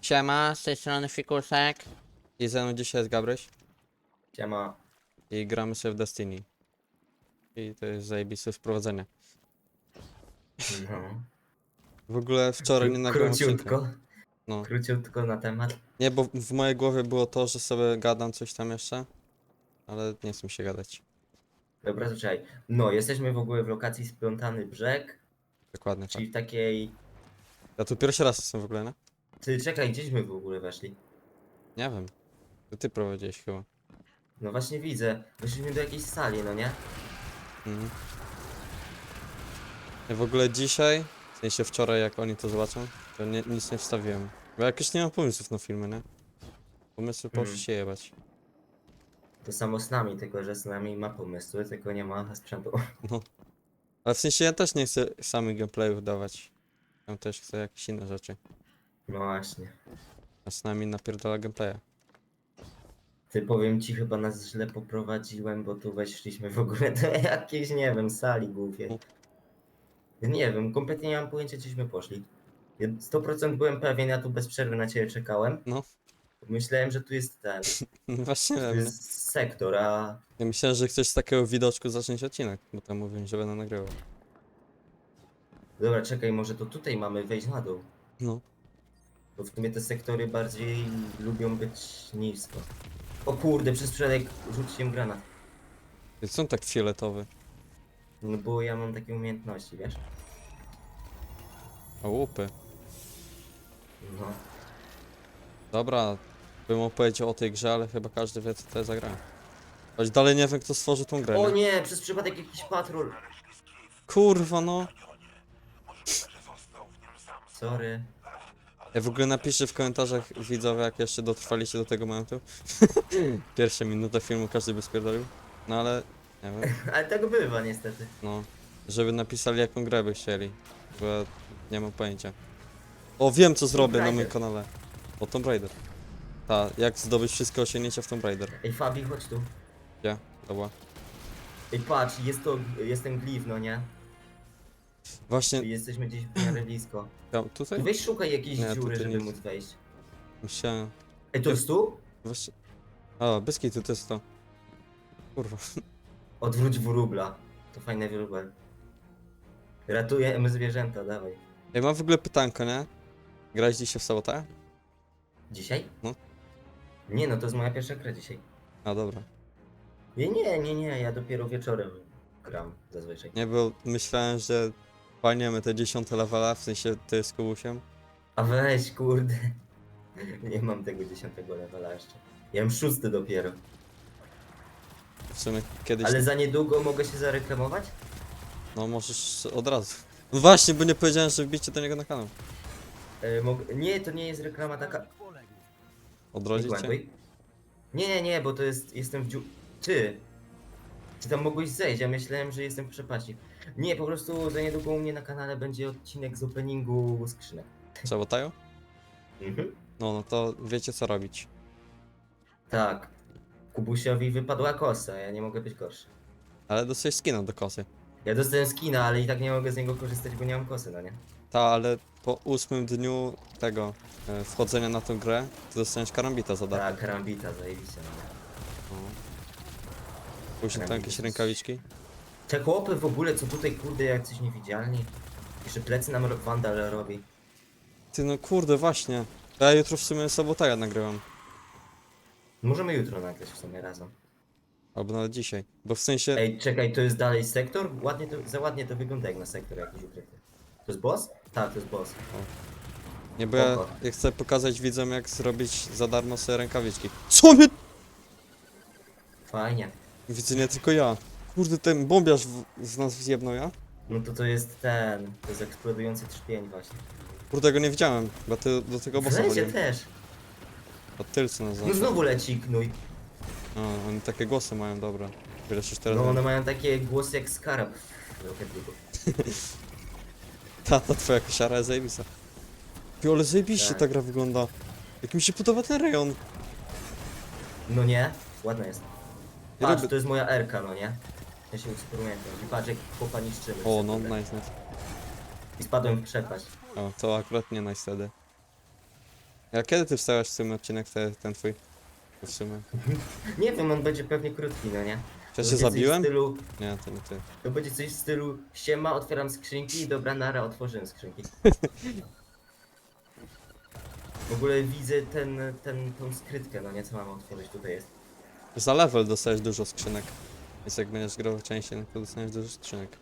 Siema, z tej strony Fikusek. I ze mną dzisiaj jest Gabryś. Siema. I gramy sobie w Destiny. I to jest zajebiste wprowadzenie. No. W ogóle wczoraj nie nagrałem odcinka. Króciutko. No. Króciutko na temat. Nie, bo w mojej głowie było to, że sobie gadam coś tam jeszcze. Ale nie chcę mi się gadać. Dobra, zaczekaj. No, jesteśmy w ogóle w lokacji Splątany Brzeg, Dokładnie tak. czyli w takiej... Ja tu pierwszy raz jestem w ogóle, nie? Ty, czekaj, gdzieśmy w ogóle weszli? Nie wiem. To ty prowadziłeś chyba. No właśnie widzę. Weszliśmy do jakiejś sali, no nie? Mhm. Ja w ogóle dzisiaj, w sensie wczoraj jak oni to zobaczą, to nie, nic nie wstawiłem. Bo jakoś nie mam pomysłów na filmy, nie? Pomysły Mhm. poszły się jebać. To samo z nami, tylko że z nami ma pomysły, tylko nie ma sprzętu. No. Ale w sensie ja też nie chcę samych gameplayów dawać. Ja też chcę jakieś inne rzeczy. No właśnie. A z nami napierdala gameplaya. Ty powiem ci, chyba nas źle poprowadziłem, bo tu weszliśmy w ogóle do jakiejś, nie wiem, sali głupiej. Nie wiem, kompletnie nie mam pojęcia, gdzieśmy poszli. Ja 100% byłem pewien, ja tu bez przerwy na ciebie czekałem. No. Myślałem, że tu jest ten, No właśnie tu wiem. jest sektor, a Ja myślałem, że chcesz z takiego widoczku zacząć odcinek, bo tam mówią, że będę nagrywał. Dobra, czekaj, może to tutaj mamy wejść na dół. No. Bo w sumie te sektory bardziej lubią być nisko. O kurde, przez przypadek rzuciłem granat. I Są tak fioletowy. No bo ja mam takie umiejętności, wiesz? O łupy. No. Dobra, bym opowiedział o tej grze, ale chyba każdy wie co to jest za gra. Choć dalej nie wiem kto stworzył tą grę. O nie? nie, przez przypadek jakiś patrol. Kurwa no. Sorry. Ja w ogóle napiszcie w komentarzach widzowie, jak jeszcze dotrwaliście do tego momentu. Pierwsze minuty filmu każdy by spierdolił. No ale, nie wiem, Ale tak bywa niestety. no. Żeby napisali jaką grę by chcieli. Bo ja nie mam pojęcia. O, wiem co zrobię na moim Raider. kanale. O Tomb Raider. Ta, jak zdobyć wszystkie osiągnięcia w Tomb Raider. Ej Fabi, chodź tu. Gdzie? Dobra. Ej patrz, jest to, jest ten glif, no nie? Właśnie, Jesteśmy gdzieś w miarę blisko. ja, tutaj? Weź szukaj jakiejś Nie, dziury, tutaj żeby nic. móc wejść. Musiałem... Ej, to jest tu? Właśnie... A, Byski, to jest to. Kurwa. Odwróć wróbla. To fajny wróbel. Ratujemy zwierzęta, dawaj. Ja mam w ogóle pytanko, nie? Grałeś dzisiaj w sobotę? Dzisiaj? No. Nie no, to jest moja pierwsza gra dzisiaj. A, dobra. Nie, nie, nie, nie, ja dopiero wieczorem gram zazwyczaj. Nie, bo myślałem, że palniemy te 10 levela, w sensie ty z Kubusiem. A weź, kurde. Nie mam tego dziesiątego levela jeszcze. Ja mam szósty dopiero. W sumie kiedyś, Ale za niedługo mogę się zareklamować? no możesz od razu. No właśnie, bo nie powiedziałem, że wbicie do niego na kanał. E, mog... Nie, to nie jest reklama taka... Odrodzić cię? Głębiej? Nie, nie, nie, bo to jest... Jestem w dziu... Ty! Ty tam mogłeś zejść, ja myślałem, że jestem w przepaści. Nie, po prostu za niedługo u mnie na kanale będzie odcinek z openingu skrzynek. Sabotają? Mhm. No, no to wiecie co robić. Tak. Kubusiowi wypadła kosa, ja nie mogę być gorszy. Ale dostajesz skina do kosy. Ja dostałem skina, ale i tak nie mogę z niego korzystać, bo nie mam kosy, no nie? Ta, ale po ósmym dniu tego e, wchodzenia na tą grę, to dostaniesz karambita za darmo. Tak, karambita, zajebiście. No. No. Później tam jakieś rękawiczki. Te chłopy w ogóle, co tutaj, kurde, jak coś niewidzialni. Jeszcze plecy nam ro- Wandal robi. Ty no kurde, właśnie. Ja jutro w sumie sabotaja nagrywam. Możemy jutro nagrać w sumie razem. Albo nawet dzisiaj. Bo w sensie... Ej, czekaj, to jest dalej sektor? Ładnie to, za ładnie to wygląda jak na sektor jakiś ukryty. To jest boss? Tak, to jest boss. Nie, bo ja, Spoko. ja chcę pokazać widzom jak zrobić za darmo sobie rękawiczki. Co mnie... Fajnie. Widzę nie tylko ja. Kurde, ten bombiarz w, z nas zjebnął ja? No to to jest ten, to jest eksplodujący trzpień właśnie. Kurde, go nie widziałem, bo ty do tego bossa chodziłem. też. Od tylcu nas No znowu leci knój. A, oni takie głosy mają, dobra. Już teraz... No one mają takie głosy jak skarab w Rocket League. Ta, ta twoja kosiara jest zajebista. Ty, ale zajebiście Tak. ta gra wygląda. Jak mi się podoba ten rejon. No nie? Ładna jest. Patrz, lubię- to jest moja Erka, no nie? Ja się eksperymentuję. I patrz jak chłopa niszczymy. O, no, nice, nice. I spadłem w przepaść. O, to akurat nie nice wtedy. A kiedy ty wstałeś w sumie odcinek ten, ten twój? W sumie. Nie wiem, on będzie pewnie krótki, no nie? Czy ja się będzie coś zabiłem? W stylu, Nie, to nie ty. to będzie coś w stylu siema, otwieram skrzynki i dobra nara, otworzyłem skrzynki. W ogóle widzę ten, ten, tą skrytkę, no nie, co mam otworzyć, tutaj jest. Za level dostajesz dużo skrzynek. Więc jak będziesz grał częściej, no to dostaniesz dużo skrzynek.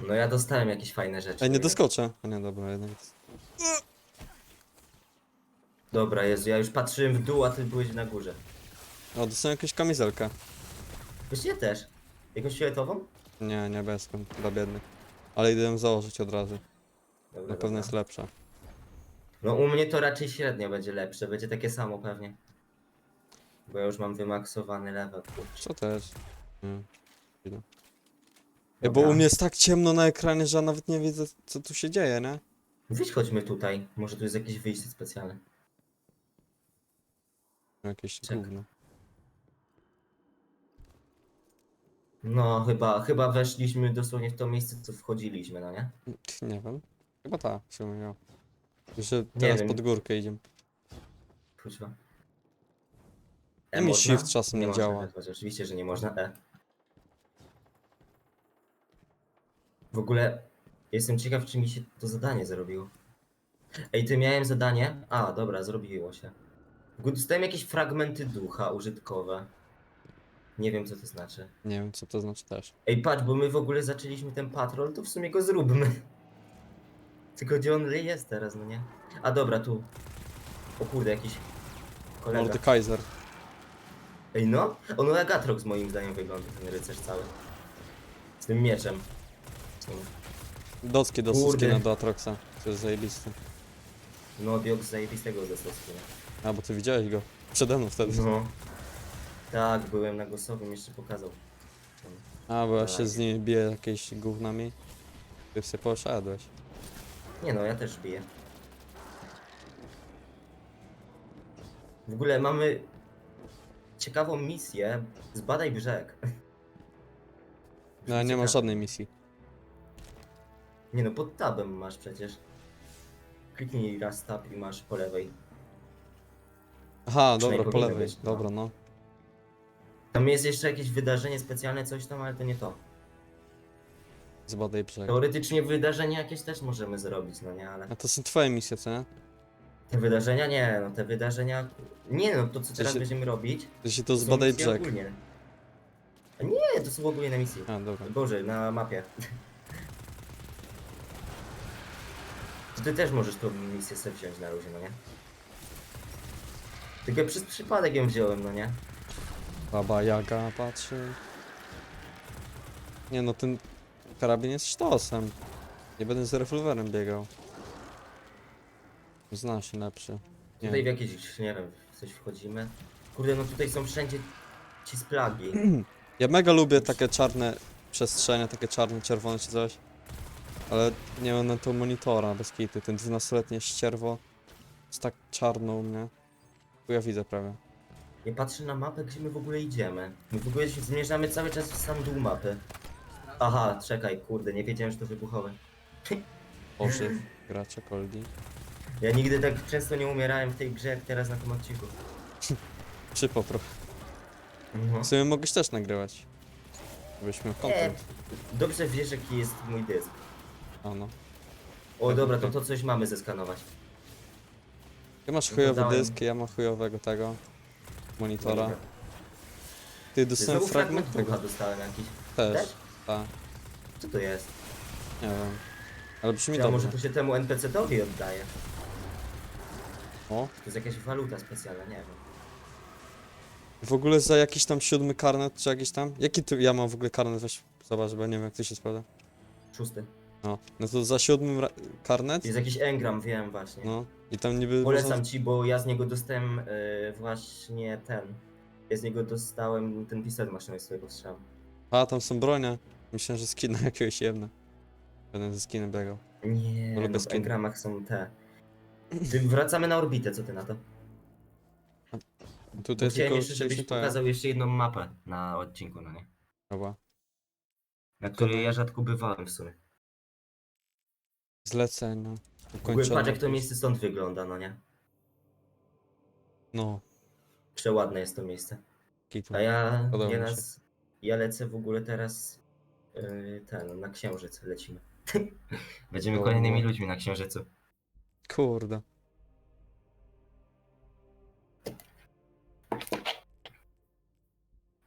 No ja dostałem jakieś fajne rzeczy. Ej, nie doskoczę. A nie, dobra, jednak. Dobra, Jezu, ja już patrzyłem w dół, a ty byłeś na górze. O, dostałem jakąś kamizelkę. Ja też. Jakąś fioletową? Nie, niebieską, dla biednych. Ale idę ją założyć od razu. Dobra, Na pewno dobra. jest lepsza. No u mnie to raczej średnio będzie lepsze, będzie takie samo pewnie. Bo ja już mam wymaksowany level, kurczę. Co jest? Nie. Chwila. Ej, bo Dobra. u mnie jest tak ciemno na ekranie, że ja nawet nie widzę, co tu się dzieje, nie? Wyjdź chodźmy tutaj, może tu jest jakieś wyjście specjalne. Jakieś Czekaj. gówno. No chyba, chyba weszliśmy dosłownie w to miejsce, co wchodziliśmy, no nie? Nie wiem. Chyba tak, w sumie ja. Że teraz wiem. pod górkę idziemy. Kurwa. A mi można? shift czasem nie można działa. wezwać, Oczywiście, że nie można. E. W ogóle jestem ciekaw, czy mi się to zadanie zrobiło. Ej, ty miałem zadanie? A, dobra, zrobiło się. W ogóle Dostałem jakieś fragmenty ducha użytkowe. Nie wiem, co to znaczy. Nie wiem, co to znaczy też. Ej, patrz, bo my w ogóle zaczęliśmy ten patrol, to w sumie go zróbmy. Tylko gdzie on jest teraz, no nie? A dobra, tu. O kurde, jakiś kolega. Mordekaiser. Ej no, on jak Atrox moim zdaniem wygląda, ten rycerz cały. Z tym mieczem. Docki do Kurde. skina do Atroxa. To jest zajebiste. No, Diox zajebistego ze Soskiem. A, bo ty widziałeś go. Przede mną wtedy. No. Tak, byłem na głosowym, jeszcze pokazał. A, bo ja się z nimi biję jakieś gównami. Ty sobie poszedłeś. Nie no, ja też biję. W ogóle mamy ciekawą misję. Zbadaj brzeg. No, nie ma Ciekawe. żadnej misji. Nie no, pod tabem masz przecież. Kliknij raz tab i masz po lewej. Aha, dobra, po powinno lewej. być, no. Dobra, no. Tam jest jeszcze jakieś wydarzenie specjalne, coś tam, ale to nie to. Zbadaj brzeg. Teoretycznie wydarzenia jakieś też możemy zrobić, no nie, ale... A to są twoje misje, co nie? Te wydarzenia nie, no te wydarzenia... Nie no, to co teraz się- będziemy robić... Jeśli to są zbadaj misje brzeg. Ogólnie. A nie, to są ogólnie na misji. A, dobra. Boże, na mapie. To ty też możesz tą misję sobie wziąć na luzie, no nie? Tylko przez przypadek ją wziąłem, no nie? Baba Jaga patrzy. Nie no, ten karabin jest sztosem. Nie będę z rewolwerem biegał. Zna się lepszy. Nie. Tutaj w jakieś, nie wiem, w coś wchodzimy. Kurde, no tutaj są wszędzie ci z plagi. Ja mega lubię takie czarne przestrzenie, takie czarne, czerwone czy coś. Ale nie mam na to monitora bez kitu. Ten 12-letnie ścierwo jest tak czarno u mnie. Tu ja widzę prawie. Nie patrzę na mapę, gdzie my w ogóle idziemy. My w ogóle się zmierzamy cały czas w sam dół mapy. Aha, czekaj, kurde, nie wiedziałem, że to wybuchowe. Ożyw, gracze, koldi. Ja nigdy tak często nie umierałem w tej grze, jak teraz na tym odcinku. Przypał trochę. No. W sumie mogłeś też nagrywać. Żebyś miał content. Dobrze wiesz, jaki jest mój dysk. A no. O, dobra, to to coś mamy zeskanować. Ty masz No to chujowy dałem. dysk, ja mam chujowego tego. Monitora. Dobra. Ty dostałem Znowu fragment fragment ducha tego. dostałem jakiś. Też. Też? Tak. Co to jest? Nie wiem. Ale brzmi Ja dobrze. może to się temu NPC-towi oddaje. O. To jest jakaś waluta specjalna, nie wiem. W ogóle za jakiś tam siódmy karnet, czy jakiś tam? Jaki tu ja mam w ogóle karnet? Weź zobacz, bo ja nie wiem jak to się sprawdza. Szósty. No. No to za siódmym ra- karnet? Jest jakiś engram, wiem właśnie. No. I tam niby Polecam można... ci, bo ja z niego dostałem e, właśnie ten. Ja z niego dostałem ten pistolet maszynowy swojego strzału. A, tam są bronie. Myślałem, że skina jakiegoś jemne. Będę ze skinem biegał. Nie, Lubię no w engramach są te. Wracamy na orbitę, co ty na to? Tutaj Bo chciałem tylko jeszcze, żebyś pokazał jeszcze jedną mapę na odcinku, no nie? Dobra. Na której ja rzadko bywałem w sumie. Zlecenia. W ogóle Ukończone. patrz jak to miejsce stąd wygląda, no nie? No, Przeładne jest to miejsce. kitu. A ja, Podoba ja, mi się. nas, ja lecę w ogóle teraz yy, ten, na księżyc lecimy. Będziemy O. kolejnymi ludźmi na księżycu. Kurde.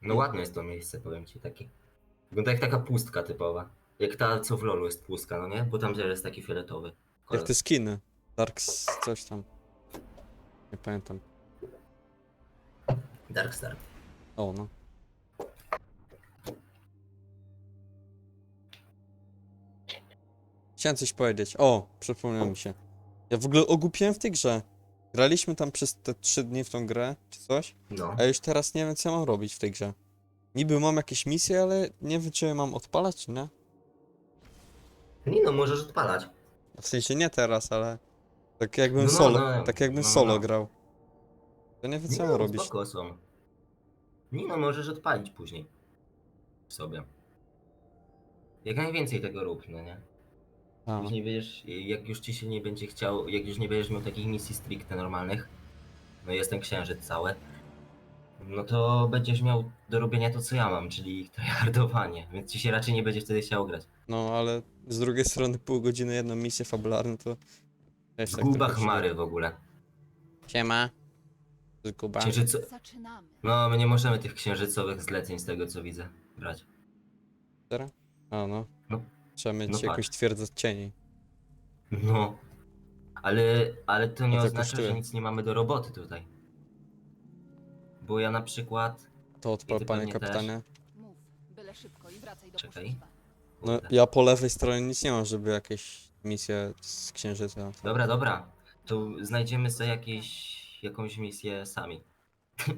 No ładne jest to miejsce, powiem ci, takie. Wygląda jak taka pustka typowa. Jak ta, co w LoLu jest pustka, no nie? Bo tam jest taki fioletowy. Jak kolor. te skiny. Darks coś tam. Nie pamiętam. Darkstar. O, no. Chciałem coś powiedzieć. O, przypomniał mi się. Ja w ogóle ogłupiłem w tej grze. Graliśmy tam przez te 3 dni w tą grę, czy coś, No. a już teraz nie wiem, co mam robić w tej grze. Niby mam jakieś misje, ale nie wiem, czy je mam odpalać, czy nie. Nie no, możesz odpalać. W sensie nie teraz, ale tak jakbym No, no, solo, no, tak jakbym no, solo no. grał. To nie wiem, co mam no, robić. spoko są. Nie no, możesz odpalić później. Sobie. Jak najwięcej tego rób, no nie? A, Później będziesz, jak już ci się nie będzie chciał, jak już nie będziesz miał takich misji stricte normalnych, no jest ten księżyc cały, no to będziesz miał do robienia to, co ja mam, czyli tryhardowanie, więc ci się raczej nie będzie wtedy chciał grać. no ale z drugiej strony pół godziny jedną misję fabularną to... Wiesz, tak trochę chmary w ogóle. Siema. Zguba. Księżyco... Zaczynamy. No, my nie możemy tych księżycowych zleceń z tego, co widzę, brać. A no. Trzeba mieć No jakąś patrz. twierdzę cieni. No. Ale, ale to nie A co oznacza, kosztuje? że nic nie mamy do roboty tutaj. Bo ja na przykład... To odpal, ty panie pewnie też. kapitanie. Mów, byle szybko i wracaj do Czekaj. No, Kurde. ja po lewej stronie nic nie mam, żeby jakieś misje z księżyca. Dobra, dobra. To znajdziemy sobie jakieś, jakąś misję sami.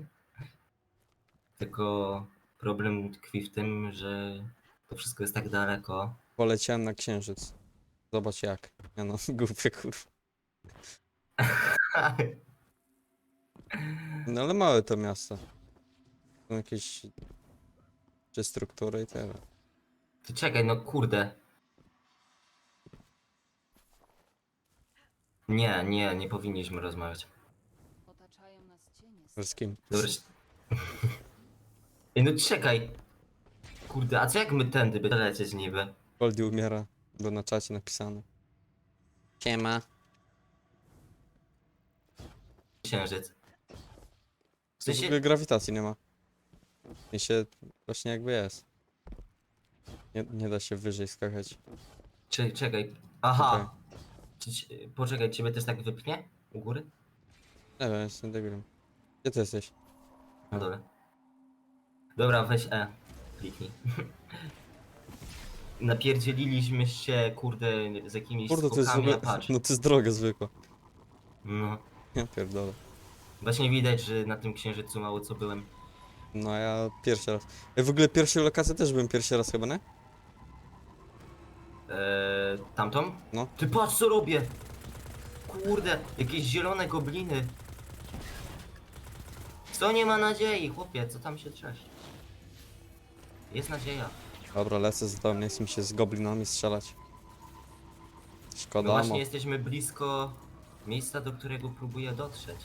Tylko problem tkwi w tym, że to wszystko jest tak daleko. Poleciałem na księżyc. Zobacz jak. Ja no, głupie kurwa. No ale małe to miasto. Są jakieś... Czy struktury i tyle. To czekaj, no kurde. Nie, nie, nie powinniśmy rozmawiać. Otaczają nas cienie. Z kim? Dobra. c- Ej, no czekaj. Kurde, a co jak my tędy by lecieć niby? Goldie umiera, bo na czacie napisano. Siema. Księżyc. W W sensie, ogóle grawitacji nie ma. I się właśnie jakby jest. Nie, nie da się wyżej skakać. Czekaj, czekaj. Aha. Czy, ci- poczekaj, ciebie też tak wypchnie? U góry? Nie wiem, jestem debilem. Gdzie ty jesteś? Na dole. Dobra, weź E. Kliknij. Napierdzieliliśmy się, kurde, z jakimiś Kurde, to jest skokami, ogóle... a patrz. No to jest droga zwykła. No. Ja pierdolę. Właśnie widać, że na tym księżycu mało co byłem. No ja pierwszy raz. Ja w ogóle pierwszej lokacji też byłem pierwszy raz chyba, nie? Eee, tamtą? No. Ty patrz co robię! Kurde, jakieś zielone gobliny. Co nie ma nadziei, chłopie, co tam się trzesz? Jest nadzieja. Dobra, lecę z domu, nie chcę mi się z goblinami strzelać. No Szkoda, właśnie mo. jesteśmy blisko miejsca, do którego próbuję dotrzeć.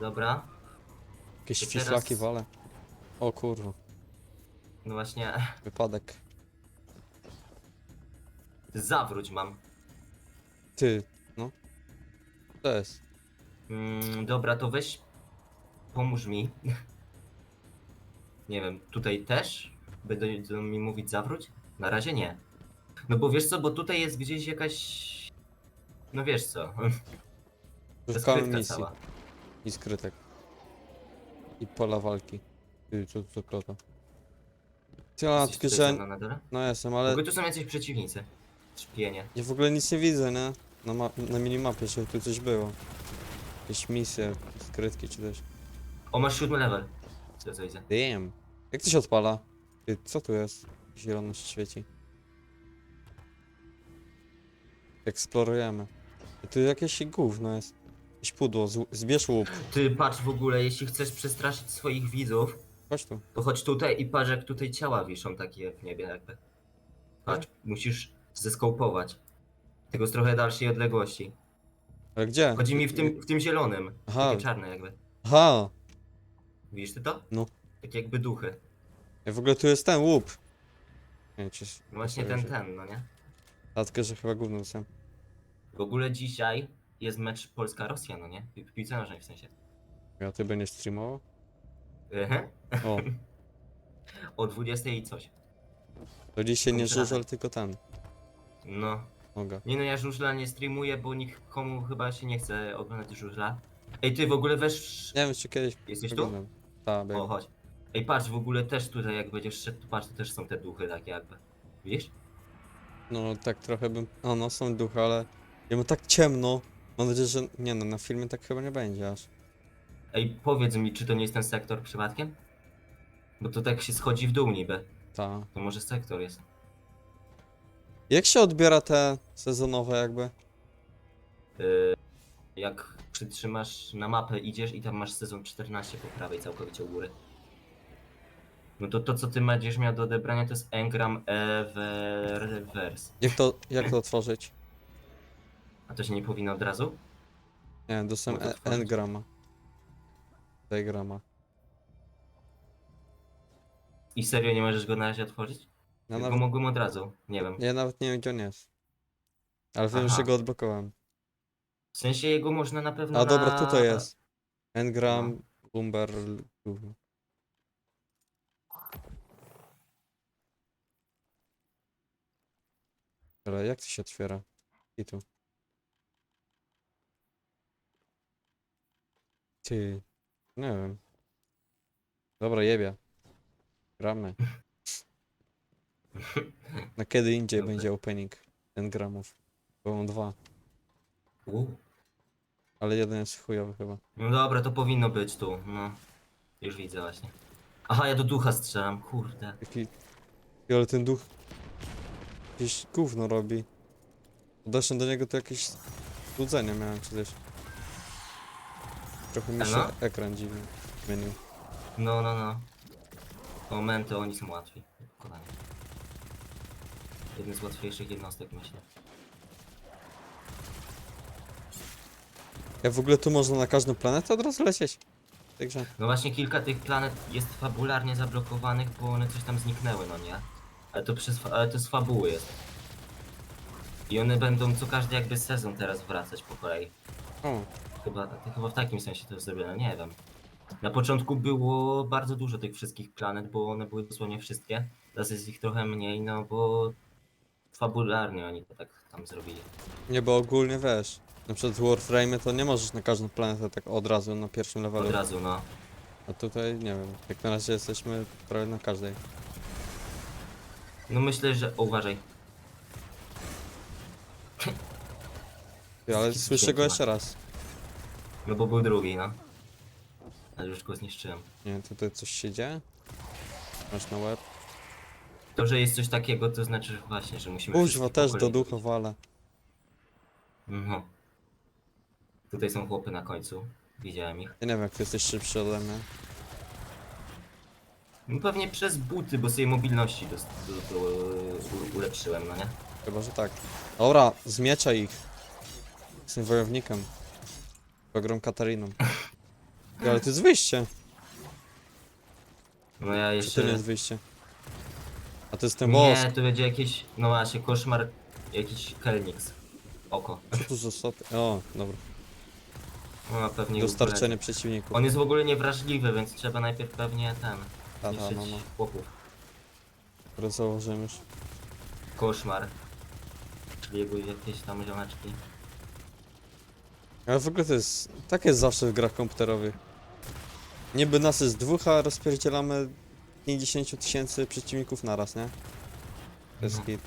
Dobra, Jakieś to teraz- fiflaki wale. O kurwa, no właśnie, wypadek. zawróć mam. Ty, no. To jest. Mm, dobra, to weź, pomóż mi. Nie wiem, tutaj też? Będą mi mówić zawróć? Na razie nie. No bo wiesz co, bo tutaj jest gdzieś jakaś... No wiesz co, Szukamy skrytka misji cała. i skrytek. I pola walki. Ty, co to klota? Ty, a, Jesteś tylko tutaj że... ze mną na dole? No jestem, W ale ogóle tu są jacyś przeciwnicy. Szpienie. ja w ogóle nic nie widzę, nie? Na, ma na minimapie, żeby tu coś było. Jakieś misje, skrytki czy coś. O, masz siódmy level. Co co widzę? Damn. Jak to się odpala? Ty, co tu jest? Zielono się świeci. Eksplorujemy. Ty, Tu jakieś gówno jest. Jakieś pudło, z, zbierz łup. Ty patrz w ogóle, jeśli chcesz przestraszyć swoich widzów, Chodź tu. to chodź tutaj i patrz jak tutaj ciała wiszą takie w niebie jakby. Patrz, musisz zeskopować. Tylko z trochę dalszej odległości. Ale gdzie? Chodzi mi w tym, w tym zielonym. Aha. Takie czarne jakby. Aha! Widzisz ty to? No. Takie jakby duchy. Ja w ogóle tu jest ten łup. Nie wiem, czy... No Właśnie ten, ten, no nie? Tylko, że chyba gówno dostałem. W ogóle dzisiaj jest mecz Polska-Rosja, no nie? W piłce nożnej w sensie. Ja ty będziesz streamował? O, O 20 i coś. to dzisiaj nie Komputerze. żużel, tylko ten. No. Noga. Nie no, ja żużla nie streamuję, bo nikomu chyba się nie chce oglądać żużla. Ej, ty w ogóle wesz... Nie wiem, czy kiedyś Jesteś tu? oglądam. Tak, O, chodź. Ej, patrz, w ogóle też tutaj jak będziesz szedł, to patrz, to też są te duchy takie jakby. Widzisz? No tak trochę bym... O no, są duchy, ale... Ja mam tak ciemno. Mam nadzieję, że... Nie no, na filmie tak chyba nie będzie aż. Ej, powiedz mi, czy to nie jest ten sektor przypadkiem? Bo to tak się schodzi w dół niby. Ta. To może sektor jest. Jak się odbiera te sezonowe jakby? Yy, jak przytrzymasz na mapę, idziesz i tam masz sezon 14 po prawej całkowicie u góry. No to to, co ty będziesz miał do odebrania, to jest Engram Eververse. Jak to, jak to otworzyć? A to się nie powinno od razu? Nie dostałem Mogę e- otworzyć. engrama. Diagrama. I serio nie możesz go na razie otworzyć? Ja nawet, mogłem od razu, nie wiem. ja nawet nie wiem, gdzie on jest. Ale wiem, Aha. że go odblokowałem. W sensie jego można na pewno A na... dobra, tutaj jest. Engram, No. Bumber, gówno. Ale jak to się otwiera? I tu. Ty. Nie wiem. Dobra, jebie. Gramy. Na kiedy indziej Dobra. będzie opening engramów. Bo mam dwa. U. Ale jeden jest chujowy chyba. No dobra, to powinno być tu, no. Już widzę właśnie. Aha, ja do ducha strzelam, kurde. Jaki... Ale ten duch... Jakieś gówno robi. Podeszłem do niego to jakieś... Złudzenie miałem czy coś. Trochę mi się Elo? ekran dziwnie zmienił. No, no, no. Momenty, oni są łatwi. do pokonania. Jeden z łatwiejszych jednostek, myślę. Jak w ogóle tu można na każdą planetę od razu lecieć? Także... No właśnie kilka tych planet jest fabularnie zablokowanych, bo one coś tam zniknęły, no nie? Ale to przez, ale to z fabuły jest. I one będą co każdy jakby sezon teraz wracać po kolei. O, Chyba, to chyba w takim sensie to jest zrobione, nie wiem. Na początku było bardzo dużo tych wszystkich planet, bo one były dosłownie wszystkie. Teraz jest ich trochę mniej, no bo fabularnie oni to tak tam zrobili. nie, bo ogólnie wiesz. Na przykład Warframe to nie możesz na każdą planetę tak od razu na pierwszym levelu. Od razu, no. A tutaj nie wiem. Jak na razie jesteśmy prawie na każdej. No myślę, że... O, uważaj. Ty, ale słyszę go jeszcze raz. No bo był drugi, no. Ale już go zniszczyłem. Nie tutaj coś się dzieje? Masz na łeb? To, że jest coś takiego, to znaczy że właśnie, że musimy... Kuźwa, też po do kolei ducha wale. No. Tutaj są chłopy na końcu. Widziałem ich. Ja nie wiem, jak ty jesteś szybszy ode mnie. No pewnie przez buty, bo sobie mobilności do, do, do, u, ulepszyłem, no nie? Chyba, że tak. Dobra, zmieczaj ich. Jestem wojownikiem. Pogrom Katariną. Ty, ale to jest wyjście. No ja Czy jeszcze... to nie jest wyjście? A to jest ten wosk. Nie, to będzie jakieś, no właśnie, koszmar, jakiś Kelnix. Oko. Co tu za stopy? O, dobra. No a pewnie Dostarczenie przeciwników. On jest w ogóle niewrażliwy, więc trzeba najpierw pewnie ten, Ta, zniszczyć no, no. chłopów. Które założymy już. Koszmar. Jego jakieś tam ziomeczki. Ale w ogóle to jest... Tak jest zawsze w grach komputerowych. Niby nas jest dwóch, a rozpierdzielamy 50 tysięcy przeciwników naraz, nie? To jest No. hit.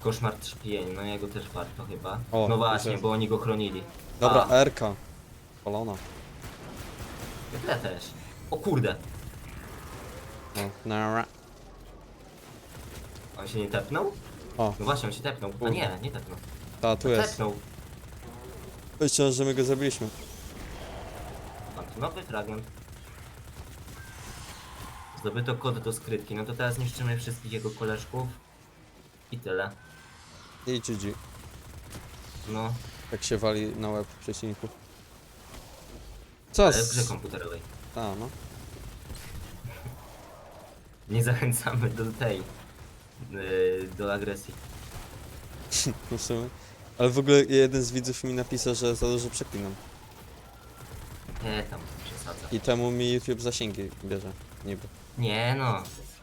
Koszmar trzepień, no jego też warto chyba. O, no właśnie, bo oni go chronili. Dobra, A. RK. Polona. Ja też. O kurde, No, nara. on się nie tepnął? O, No właśnie, on się tepnął. A nie, nie tepnął. ta, tu jest. Tepnął. Myślałem, że my go zabiliśmy. Mam tu nowy fragment. Zdobyto kod do skrytki. No to teraz niszczymy wszystkich jego koleżków. I tyle. I GG. No. Jak się wali na łeb przeciwników. Co? Ale w z- grze komputerowej. A, no. Nie zachęcamy do tej. Yy, do agresji. No w sumie. Ale w ogóle jeden z widzów mi napisał, że za dużo przeklinam. Nie tam przesadza. I temu mi YouTube zasięgi bierze. Niby. Nie no.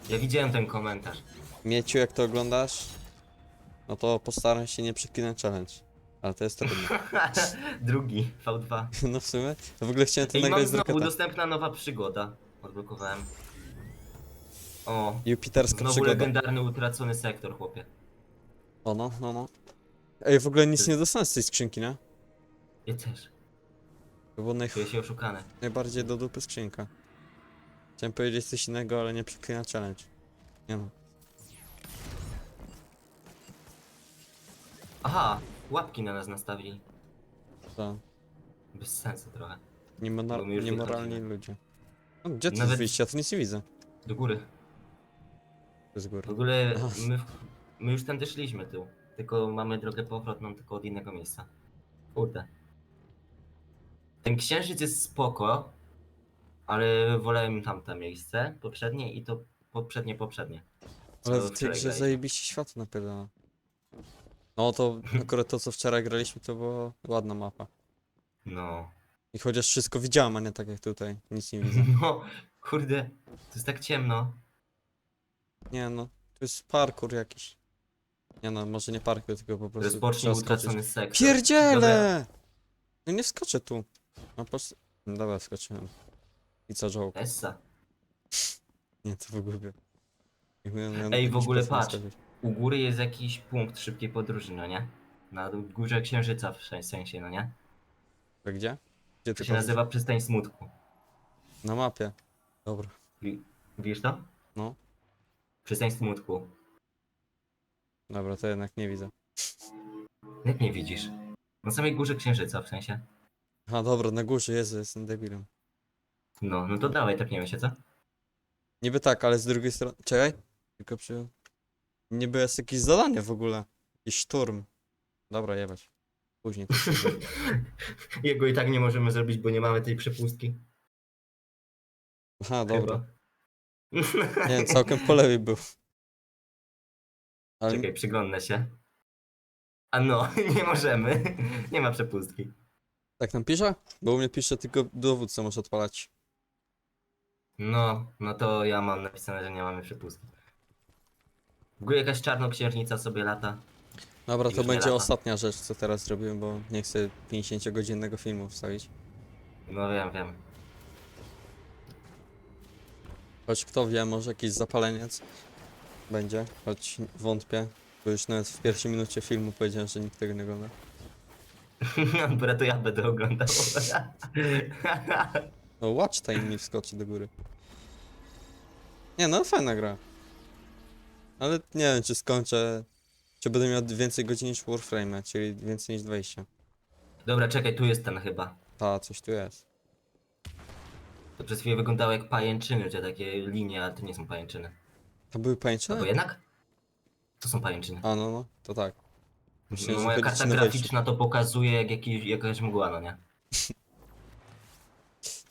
Ja widziałem ten komentarz. Mieciu, jak to oglądasz, no to postaram się nie przeklinać challenge. Ale to jest trudne. Drugi, V2. No w sumie. W ogóle chciałem to I mam nagrać z znowu Rocketa. dostępna nowa przygoda. Odblokowałem. O, Jupiterska znowu przygoda. legendarny utracony sektor, chłopie. O no, no, no. Ej, w ogóle nic nie dostałem z tej skrzynki, nie? Ja też. To było naj... Czuję się oszukany. najbardziej do dupy skrzynka. Chciałem powiedzieć coś innego, ale nie przeklina challenge. Nie no. Aha, łapki na nas nastawili. To Bez sensu trochę. niemora... Bo my już niemoralni wychodzimy. ludzie. No, gdzie to Nawet- jest wyjście? Ja tu nic nie widzę. Do góry. Jest W ogóle Aha. my, my już tędy szliśmy tu. Tylko mamy drogę powrotną tylko od innego miejsca. Kurde. Ten księżyc jest spoko, ale wolałem tamte miejsce, poprzednie i to poprzednie, poprzednie. co Ale w tej wczoraj grze graliśmy. zajebiście światło napierdala. No to akurat to co wczoraj graliśmy to była ładna mapa. No. I chociaż wszystko widziałem, a nie tak jak tutaj. Nic nie widzę. No, kurde, to jest tak ciemno. Nie no, to jest parkour jakiś. Nie no, może nie parkour, tylko po prostu Rozpocznij trzeba skoczyć. utracony sektor. Pierdziele! No nie wskoczę tu. No po prostu... No Dobra, wskoczyłem. I co żołk? Essa. Nie, to w ogóle. Ej, w ogóle patrz. U góry jest jakiś punkt szybkiej podróży, no nie? Na górze księżyca w sensie, no nie? A Gdzie? Gdzie To ty się nazywa przystań smutku. Na mapie. Dobra. Wi- Widzisz to? No. Przystań smutku. Dobra, to jednak nie widzę. Jak nie widzisz? Na samej górze księżyca w sensie. A dobra, na górze, Jezu, jestem debilem. No, no to dawaj, tepniemy się, co? Niby tak, ale z drugiej strony... Czekaj. Tylko przy... Niby jest jakieś zadanie w ogóle. Jakiś szturm. Dobra, jebać. Później. to się zrobi. Jego i tak nie możemy zrobić, bo nie mamy tej przepustki. Aha, dobra. Chyba. Nie całkiem po lewej był. Ale Czekaj, przyglądnę się. A no, nie możemy. Nie ma przepustki. tak nam pisze? Bo u mnie pisze tylko dowódcę może odpalać. No, no to ja mam napisane, że nie mamy przepustki. W ogóle jakaś czarnoksiężnica sobie lata. Dobra, to nie będzie lata. ostatnia rzecz, co teraz zrobiłem, bo nie chcę 50-godzinnego filmu wstawić. No wiem, wiem. Choć kto wie, może jakiś zapaleniec będzie, choć wątpię. Bo już nawet w pierwszej minucie filmu powiedziałem, że nikt tego nie ogląda. Dobra, to ja będę oglądał. No, watch time mi wskoczy do góry. Nie, no fajna gra. Ale nie wiem, czy skończę... Czy będę miał więcej godzin niż Warframe, czyli więcej niż 20. Dobra, czekaj, tu jest ten chyba. Ta, coś tu jest. To przez chwilę wyglądało jak pajęczyny, te takie linie, ale to nie są pajęczyny. To były pajęczyny? jednak? To są pajęczyny. A, no, no, to tak. No, że moja karta ci na wejście. graficzna to pokazuje jak jakiś, jakaś mgła, no nie?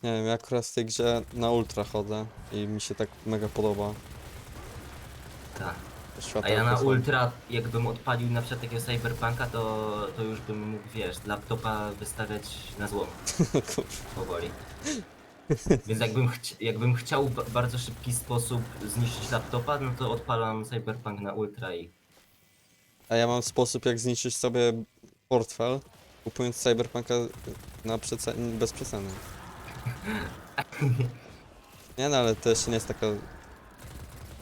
Nie wiem, ja akurat w tej grze na ultra chodzę i mi się tak mega podoba. Tak. A ja na ultra, jakbym odpalił na przykład takiego cyberpunka, to, to już bym mógł, wiesz, laptopa wystawiać na złom powoli. Więc jakbym, chci jakbym chciał w ba- bardzo szybki sposób zniszczyć laptopa, no to odpalam cyberpunk na ultra i... A ja mam sposób jak zniszczyć sobie portfel, kupując Cyberpunka na przece bez przeceny. Nie no, ale to jeszcze nie jest taka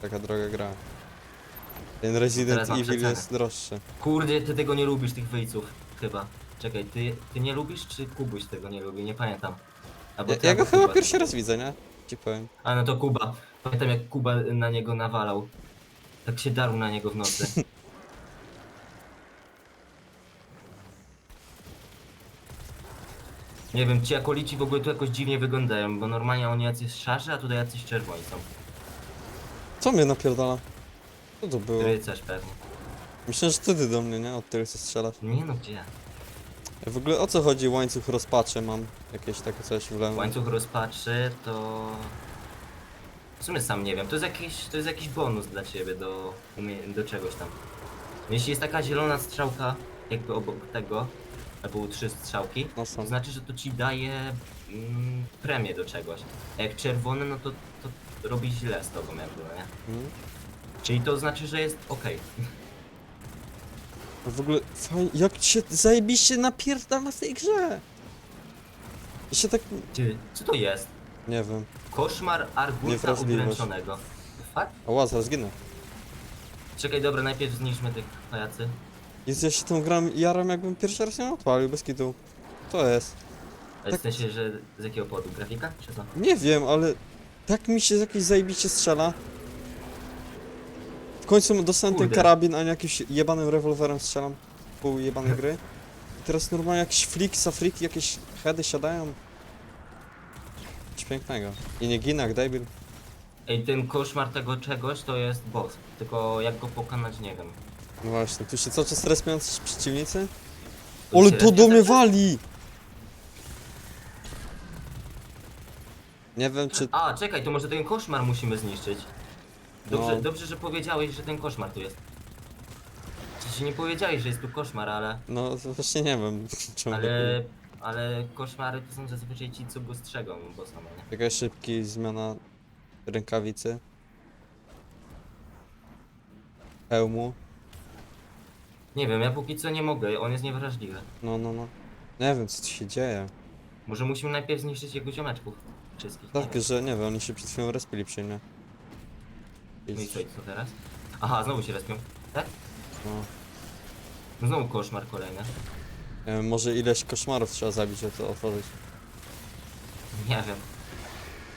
taka droga gra. Ten Resident Teraz mam Evil przecenę. jest droższy. Kurde, ty tego nie lubisz, tych wyjców, chyba. Czekaj, ty, ty nie lubisz, czy Kubuś tego nie lubi? Nie pamiętam. Albo Ja, ty, ja go albo chyba Kuba pierwszy raz widzę, nie? Ci powiem. A no to Kuba. Pamiętam jak Kuba na niego nawalał. Tak się darł na niego w nocy. Nie wiem, ci akolici w ogóle tu jakoś dziwnie wyglądają, bo normalnie oni jacyś szarzy, a tutaj jacyś czerwoni są. Co mnie napierdala? Co to było? Rycerz pewnie. Myślę, że wtedy do mnie, nie? Od tego co strzelasz. Nie no gdzie? W ogóle o co chodzi łańcuch rozpaczy mam? Jakieś takie coś w lewo. Łańcuch rozpaczy to... W sumie sam nie wiem, to jest jakiś, to jest jakiś bonus dla ciebie do, umie- do czegoś tam. Jeśli jest taka zielona strzałka, jakby obok tego, albo trzy strzałki, No są. to znaczy, że to ci daje mm, premię do czegoś. A jak czerwone, no to, to robi źle z tobą jakby, no nie? Mm. Czyli to znaczy, że jest ok. W ogóle fajnie, jak się zajebiście napierdala w tej grze. I się tak, Ty, co to jest? nie wiem. Koszmar Argusa Niewrażliwość. udręczonego. Fakt? O, zaraz zginę. Czekaj, dobra, najpierw zniszczmy tych pajacy. Jest, ja się tą gram jaram jakbym pierwszy raz ją odpalił, bez kitu. To jest. Ale w sensie, że z jakiego powodu? Grafika? Czy co? Nie wiem, ale tak mi się jakieś zajebiście strzela. W końcu dostałem ten Kurde. karabin, a nie jakimś jebanym rewolwerem strzelam. Pół jebanej gry. I teraz normalnie jakiś flik, safriki, jakieś heady siadają. Coś pięknego. I nie ginę jak debil. Ej, ten koszmar tego czegoś to jest boss. Tylko jak go pokonać, nie wiem. No właśnie, tu się cały czas respiący przeciwnicy. Tu Ale się to do mnie wali! Nie wiem czy... A, czekaj, to może ten koszmar musimy zniszczyć. Dobrze, No. dobrze że powiedziałeś, że ten koszmar tu jest. Czy nie powiedziałeś, że jest tu koszmar, ale... No to właśnie nie wiem czemu. Ale... Ale koszmary to są zazwyczaj ci, co go strzegą bossa, no nie? Jakaś szybki zmiana rękawicy. Hełmu. Nie wiem, ja póki co nie mogę, on jest niewrażliwy. No, no, no. Nie wiem co tu się dzieje. Może musimy najpierw zniszczyć jego ziomeczków. Wszystkich. nie Tak, wiem. że nie wiem, oni się przed chwilą respili przy mnie. No i co, i co teraz? Aha, znowu się respią. Tak? No. No znowu koszmar kolejny. Wiem, może ileś koszmarów trzeba zabić, żeby to otworzyć. Nie wiem,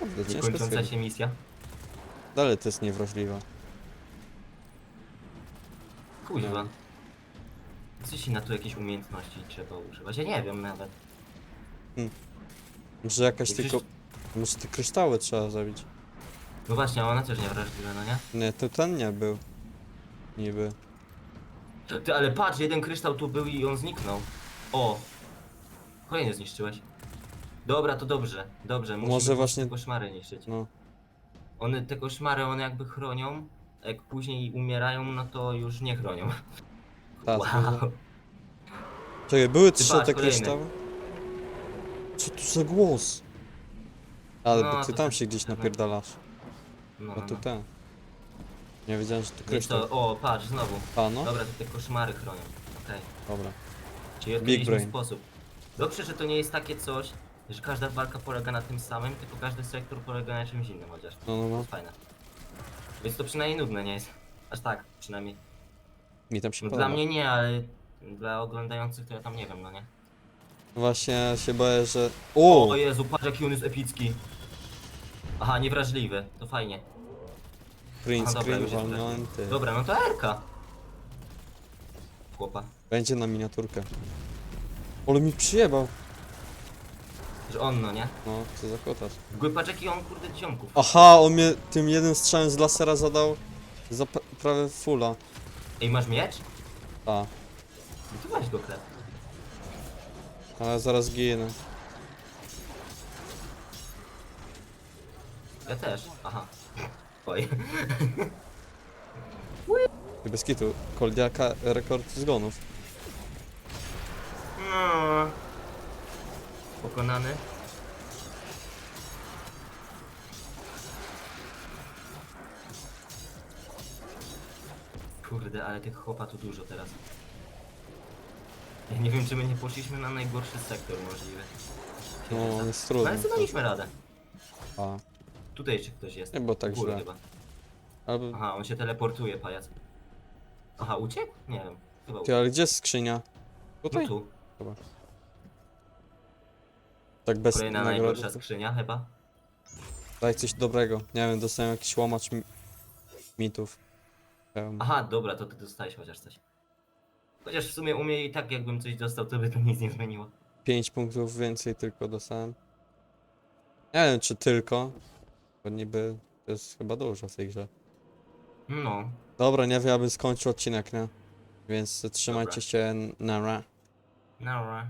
Naprawdę, ciężko niekończąca stwierdzić. się misja. Dalej to jest niewrażliwe. Kuźwa. Coś na to jakieś umiejętności trzeba używać. Ja nie wiem nawet. Może jakaś Jak tylko... Może te kryształy trzeba zabić. No właśnie, a ona też niewrażliwa, no nie? Nie, to ten nie był. Niby. Ty, ale patrz, jeden kryształ tu był i on zniknął. O! Kolejny zniszczyłeś. Dobra, to dobrze, dobrze. Musimy Może właśnie- te koszmary niszczyć. No. One, te koszmary, one jakby chronią, a jak później umierają, no to już nie chronią. Tak, Wow. może- Czekaj, były trzy patrz, te kolejny. kryształy? Co tu za głos? Ale No, bo ty to tam tak, się gdzieś dawaj. napierdalasz. No, no, no. ten. Nie wiedziałem, że tu kryształ. to, o, patrz, znowu. A no? Dobra, to te koszmary chronią. Okej. Dobra. Czyli odkryliśmy brain. sposób. Dobrze, że to nie jest takie coś, że każda walka polega na tym samym, tylko każdy sektor polega na czymś innym chociaż. No, no, To no. jest fajne. Więc to przynajmniej nudne nie jest. Aż tak, przynajmniej. Mi tam się No, podoba. dla mnie nie, ale dla oglądających to ja tam nie wiem, no nie? Właśnie się boję, że... O, O! Jezu, patrz jaki on jest epicki. Aha, niewrażliwy, to fajnie. Print Aha, dobra, screen już jest walnięty. Dobra, no to Erka. Chłopa. Będzie na miniaturkę. Ale mi przyjebał. Że on, no nie? No, co za kotarz. W ogóle patrz jaki on kurde ziomków. Aha, on mnie tym jednym strzałem z lasera zadał za p- prawie fulla. Ej, masz miecz? A, No to weź go klep. ale zaraz ginę. Ja też. Aha. Oj. I bez kitu. Koldiaka rekord zgonów. No. Pokonany. Kurde, ale tych chłopa tu dużo teraz. Ja nie wiem, czy my nie poszliśmy na najgorszy sektor możliwy. No, jest No, trudny. ale co daliśmy radę. A, Tutaj jeszcze ktoś jest. nie było tak U góry źle. chyba. Albo... Aha, on się teleportuje, pajac. Aha, uciekł? Nie wiem. Chyba Ty, ale gdzie jest skrzynia? No Tutaj? tu. Tak bez Kolejna nagrody. najgorsza skrzynia chyba. Daj coś dobrego. Nie wiem, dostałem jakiś łamacz mi mitów. Um, Aha, dobra, to ty dostałeś chociaż coś. Chociaż w sumie u mnie i tak jakbym coś dostał, to by to nic nie zmieniło. 5 punktów więcej tylko dostałem. Nie wiem, czy tylko. Bo niby to jest chyba dużo w tej grze. No, Dobra, nie wiem, ja bym skończył odcinek, nie? Więc trzymajcie Dobra. się, nara. no.